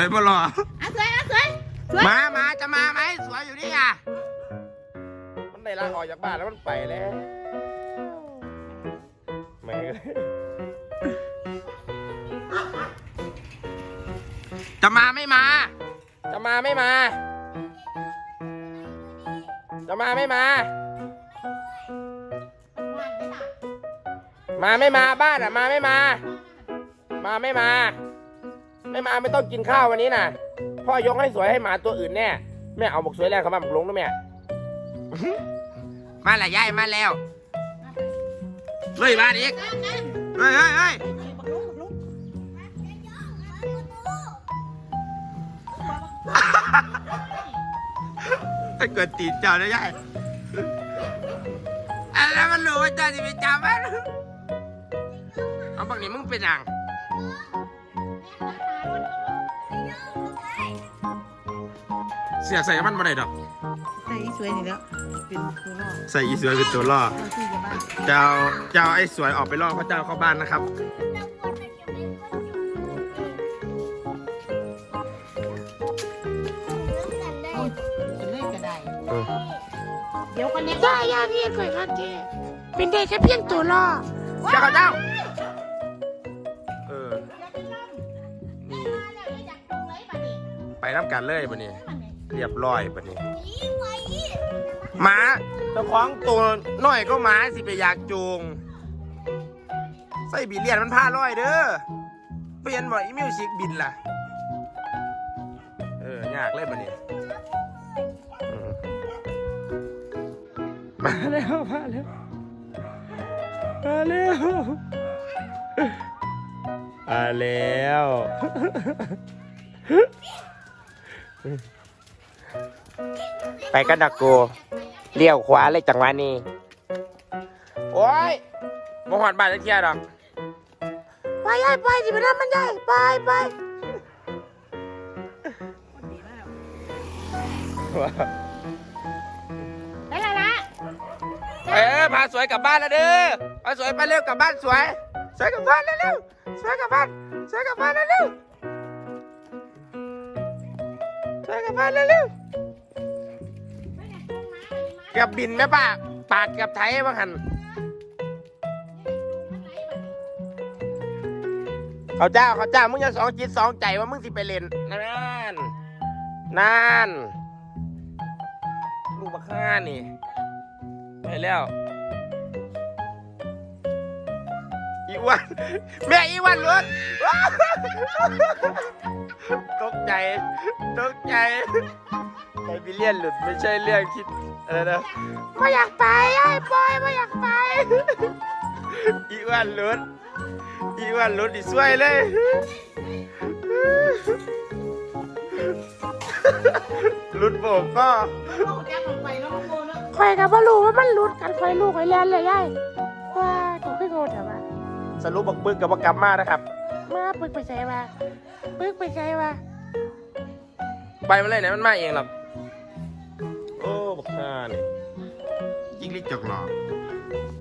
สวยบ่รออะสวยอะสวยสวยมามาจะมาไหมสวยอยู่นี่อะ มันได้ลาออกจากบ้านแล้วมันไปแล้วแม่งจะมาไม่มา จะมาไม่มา จะมาไม่มา มาไม่มาบ้านอะ มาไม่มา มาไม่มา ไม่มาไม่ต้องกินข้าววันนี้น่ะพ่อยกให้สวยให้หมาตัวอื่นแน่แม่เอาบอกสวยแรงเขามาบอกลงนะแม่ มาละยายมาแล้วเฮ้ยมาอีกนั่นนั่นเฮ้ยเฮ้ยเฮ้ยบักลุงบักลุงถ้าเกิดตีนเจ้าได้ยายอะไรมันรู้ว่าเจ้าจะไปจับมันเอาบักนี้มึงเป็นหยัง สียใส่มันมาได้ดอก ใส่อีสวยนี่แล้วเป็นตัวรอดใส่อีสวยเป็นตัวล่อเอาที่จะบ้านเจ้าเจ้าไอ้สวยออกไปล่อพระเจ้าเข้าบ้านนะครับกินเลยก็ได้เออเดี๋ยวคนนี้ได้ยาเพียนข่อยคันเทเป็นได้แค่เพียงตัวล่อเจ้ากับเจ้า เออ นี่ ไปน้ำกันเลยปะนี่ เรียบร้อยปะนี่หมาเจ้าของตัวน้อยก็หมาสิไปอยากจูงใส่บีเลียนมันพาร้อยเด้อเปลี่ยนบ่อีมิวสิกบินล่ะ เออยากเลยปะนี่อืมมาแล้วมาแล้วมาแล้วมาแล้ว ไปกันดักกูเลี้ยวขวาเลยจังหวะนี้ โอ้ยบ่หอดบ้านจะเคลียร์ดอกไปยายไปสิไปนั่นมันยายไปไปได้ละละเออพาสวยกลับบ้านแล้วเด้อพาสวยไปเร็วกลับบ้านสวย สวยกลับบ้านเร็วๆสวยกลับบ้านสวยกลับบ้านเร็วๆสวยกลับบ้านเร็วๆ เกือบบินไหมป้าปากเกือบไทยบ้างหันเขาเจ้าเขาเจ้ามึงจะสองจิตสองใจว่ามึงสิไปเล่นนั่นนั่นลูกบักข้านี่ไปแล้วอีวันแม่อีวันหลุดตกใจ ตกใจ ไอบิเลียนหลุดไม่ใช่เรื่องคิดอะไรนะไม่อยากไปยายปล่อยไม่อยากไป อีอ้วันหลุดอีอ้วันหลุดอีสวยเลยหลุดผมก็ลูกแก้มลงไปแล้วมันโกนแล้วข่อยกับว่ารู้ว่ามันหลุดกันข่อยลูกข่อยแลนเลยยายว่าถูกขึ้นโง่แต่ว่าสรุปบักบึกกับบักกลับมานะครับ มาปึกไปใส่มาปึกไปใส่มาไปมาเลยไหนมันมาเองหรอก เลยยิ่งรีจกหลอก